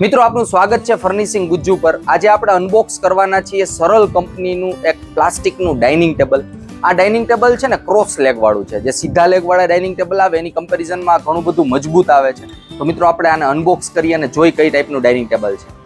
મિત્રો, આપનું સ્વાગત છે ફર્નિશિંગ ગુજ્જુ પર. આજે આપણે અનબોક્સ કરવાના છીએ સરળ કંપનીનું એક પ્લાસ્ટિકનું ડાઇનિંગ ટેબલ. આ ડાઇનિંગ ટેબલ છે ને ક્રોસ લેગવાળું છે. જે સીધા લેગવાળા ડાઇનિંગ ટેબલ આવે, એની કમ્પેરિઝનમાં ઘણું બધું મજબૂત આવે છે. તો મિત્રો, આપણે આને અનબોક્સ કરીએ અને જોઈ કઈ ટાઈપનું ડાઇનિંગ ટેબલ છે.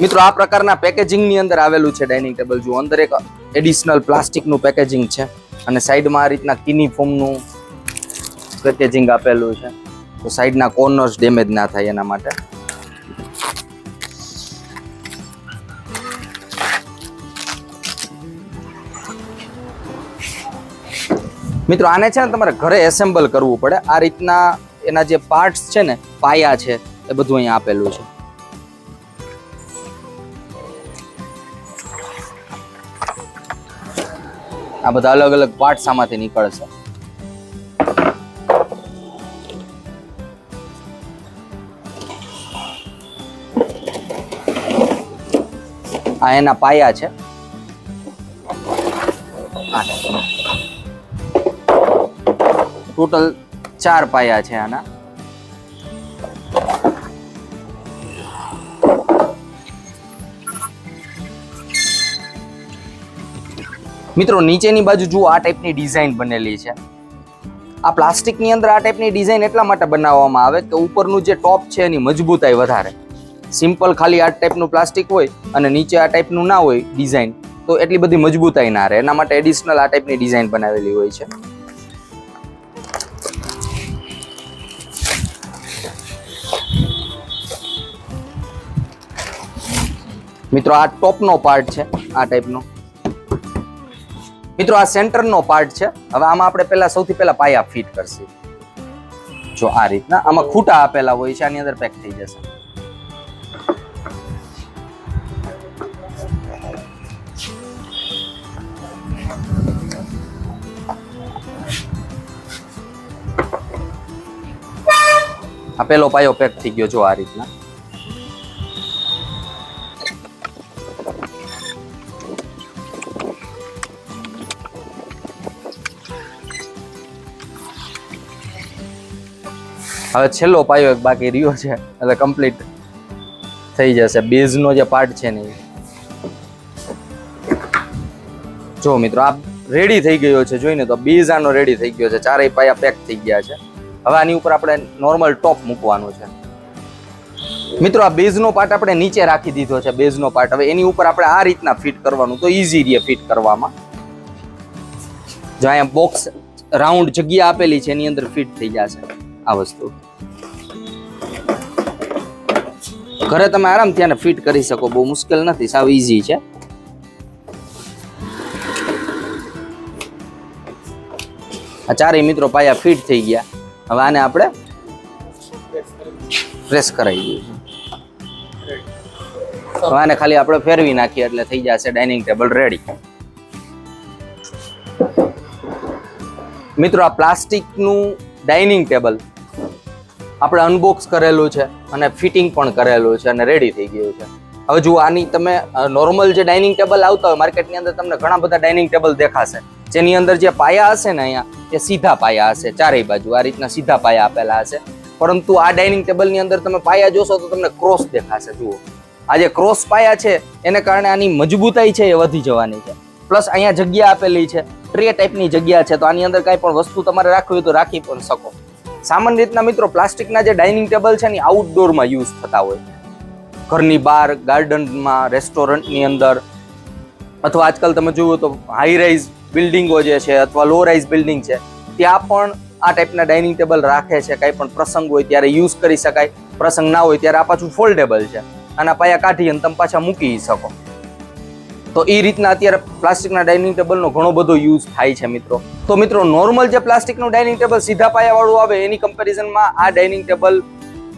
મિત્રો, આ પ્રકારના પેકેજિંગની અંદર આવેલું છે ડાઇનિંગ ટેબલ જુઓ, અંદર એક એડિશનલ પ્લાસ્ટિકનું પેકેજિંગ છે અને સાઈડમાં આ રીતના કિની ફોમનું પેકેજિંગ આપેલું છે. તો સાઈડના કોર્નર્સ ડેમેજ ના થાય એના માટે. મિત્રો, આને છે ને તમારે ઘરે એસેમ્બલ કરવું પડે. આ રીતના એના જે પાર્ટ્સ છે ને, પાયા છે, એ બધું અહીંયા આપેલું છે. આ બધા અલગ અલગ પાર્ટ્સ આમાંથી નીકળશે. આ એના પાયા છે. ટોટલ ચાર પાયા છે આના. મિત્રો, નીચેની બાજુ જુઓ, આ ટાઈપની ડિઝાઇન બનેલી છે. આ પ્લાસ્ટિકની અંદર આ ટાઈપની ડિઝાઇન એટલા માટે બનાવવામાં આવે કે ઉપરનું જે ટોપ છે એની મજબૂતાઈ વધારે. સિમ્પલ ખાલી આ ટાઈપનું પ્લાસ્ટિક હોય અને નીચે આ ટાઈપનું ના હોય ડિઝાઇન તો એટલી બધી મજબૂતાઈ ના રહે. એના માટે એડિશનલ આ ટાઈપની ડિઝાઇન બનાવેલી હોય છે. મિત્રો, આ ટોપનો પાર્ટ છે, આ ટાઈપનો મિત્રો, આ સેન્ટરનો પાર્ટ છે. હવે આમાં આપણે પહેલા સૌથી પહેલા પાયા ફિટ કરશે. જો આ રીતના, આમાં ખૂટા આપેલા હોય છે, આની અંદર પેક થઈ જશે. આ પેલો પાયો પેક થઈ ગયો, જો આ રીતના. હવે છેલ્લો પાયો એક બાકી રહ્યો છે, એટલે કમ્પ્લીટ થઈ જશે. બેઝનો જે પાર્ટ છે ને. જો મિત્રો, આ રેડી થઈ ગયો છે, જોઈને તો બેઝ આનો રેડી થઈ ગયો છે. ચારેય પાયા પેક થઈ ગયા છે. હવે આની ઉપર આપણે નોર્મલ ટોપ મૂકવાનું છે. મિત્રો, આ બેઝનો પાર્ટ આપણે નીચે રાખી દીધો છે બેઝનો પાર્ટ હવે એની ઉપર આપણે આ રીતના ફિટ કરવાનું, તો ઈઝી રહે ફિટ કરવામાં. જો અહીંયા બોક્સ રાઉન્ડ જગ્યા આપેલી છે, એની અંદર ફિટ થઈ જશે. આ વસ્તુ. ઘરે તમે આરામથી આને ફિટ કરી શકો, બહુ મુશ્કેલ નથી, સાવ ઈઝી છે. આ ચારેય મિત્રો પાયા ફિટ થઈ ગયા. હવે આને આપણે પ્રેસ કરાવી દઈએ. હવે આને ખાલી આપણે ફેરવી નાખીએ એટલે થઈ જશે ડાઇનિંગ ટેબલ રેડી મિત્રો, આ પ્લાસ્ટિકનું ડાઇનિંગ ટેબલ આપણે અનબોક્સ કરેલું છે અને ફિટિંગ પણ કરેલું છે અને રેડી થઈ ગયું છે. હવે જુઓ આની તમે નોર્મલ જે ડાઇનિંગ ટેબલ આવતા હોય માર્કેટની અંદર તમને ઘણા બધા ડાઇનિંગ ટેબલ દેખાશે. જેની અંદર જે પાયા હશે ને અહીંયા, એ સીધા પાયા હશે, ચારેય બાજુ આ રીતના સીધા પાયા આપેલા હશે. પરંતુ આ ડાઇનિંગ ટેબલની અંદર તમે પાયા જોશો તો તમને ક્રોસ દેખાશે, જુઓ. આ જે ક્રોસ પાયા છે, એને કારણે આની મજબૂતાઈ છે એ વધી જવાની છે. પ્લસ અહીંયા જગ્યા આપેલી છે ટ્રે ટાઈપની જગ્યા છે, તો આની અંદર કાંઈ પણ વસ્તુ તમારે રાખવી હોય તો રાખી પણ શકો. સામાન્ય રીતના મિત્રો, પ્લાસ્ટિકના જે ડાઇનિંગ ટેબલ છે ને આઉટડોરમાં યુઝ થતા હોય ઘરની બહાર, ગાર્ડનમાં, રેસ્ટોરન્ટની અંદર, અથવા આજકાલ તમે જુઓ તો હાઈ રાઇઝ બિલ્ડિંગો જે છે અથવા લો રાઇઝ બિલ્ડિંગ છે, ત્યાં પણ આ ટાઈપના ડાઇનિંગ ટેબલ રાખે છે. કાંઈ પણ પ્રસંગ હોય ત્યારે યુઝ કરી શકાય, પ્રસંગ ના હોય ત્યારે આ પાછું ફોલ્ડેબલ છે. આના પાયા કાઢી અને તમે પાછા મૂકી શકો. તો એ રીતના અત્યારે પ્લાસ્ટિકના ડાઇનિંગ ટેબલનો ઘણો બધો યુઝ થાય છે મિત્રો. તો મિત્રો, નોર્મલ જે પ્લાસ્ટિકનું ડાઇનિંગ ટેબલ સીધા પાયાવાળું આવે, એની કમ્પેરિઝનમાં આ dining table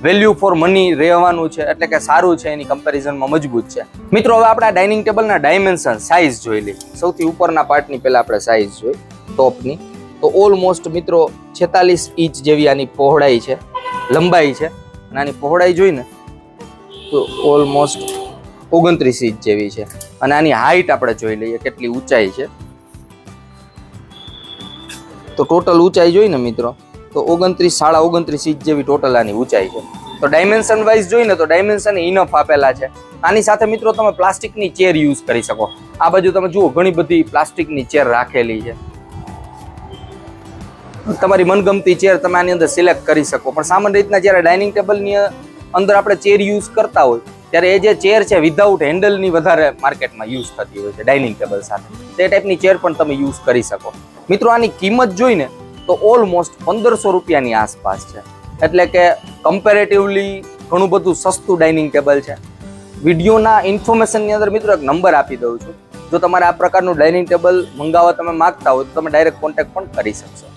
value for money રહેવાનું છે, એટલે કે સારું છે, એની કમ્પેરિઝનમાં મજબૂત છે. મિત્રો, હવે આપણે ડાઇનિંગ ટેબલના ડાયમેન્શન સાઇઝ જોઈ લઈએ. સૌથી ઉપરના પાર્ટની પહેલાં આપણે સાઇઝ જોઈ ટોપની તો ઓલમોસ્ટ મિત્રો, છેતાલીસ ઇંચ જેવી આની પહોળાઈ છે, લંબાઈ છે. અને આની પહોળાઈ જોઈને, તો ઓલમોસ્ટ ઓગણત્રીસ ઇંચ જેવી છે. અને આની હાઈટ આપણે જોઈ લઈએ કેટલી ઊંચાઈ છે. તો ટોટલ ઊંચાઈ જોઈને મિત્રો, તો ઓગણત્રીસ, સાડા ઓગણત્રીસ ઇંચ જેવી ટોટલ આની ઊંચાઈ છે. તો ડાયમેન્શન વાઇઝ જોઈને તો ડાયમેન્શન ઇનફ આપેલા છે. આની સાથે મિત્રો તમે પ્લાસ્ટિકની ચેર યુઝ કરી શકો. આ બાજુ તમે જુઓ, ઘણી બધી પ્લાસ્ટિકની ચેર રાખેલી છે. તમારી મનગમતી ચેર તમે આની અંદર સિલેક્ટ કરી શકો. પણ સામાન્ય રીતના જ્યારે ડાઇનિંગ ટેબલની અંદર આપણે ચેર યુઝ કરતા હોય ત્યારે એ જે ચેર છે વિધાઉટ હેન્ડલની વધારે માર્કેટમાં યુઝ થતી હોય છે ડાઇનિંગ ટેબલ સાથે. તે ટાઈપની ચેર પણ તમે યુઝ કરી શકો. મિત્રો, આની કિંમત જોઈને તો ઓલમોસ્ટ પંદરસો રૂપિયાની આસપાસ છે. એટલે કે કમ્પેરેટિવલી ઘણું બધું સસ્તું ડાઇનિંગ ટેબલ છે. વિડીયોના ઇન્ફોર્મેશનની અંદર મિત્રો એક નંબર આપી દઉં છું. જો તમારે આ પ્રકારનું ડાઇનિંગ ટેબલ મંગાવવા તમે માગતા હોય તો તમે ડાયરેક્ટ કોન્ટેક્ટ પણ કરી શકશો.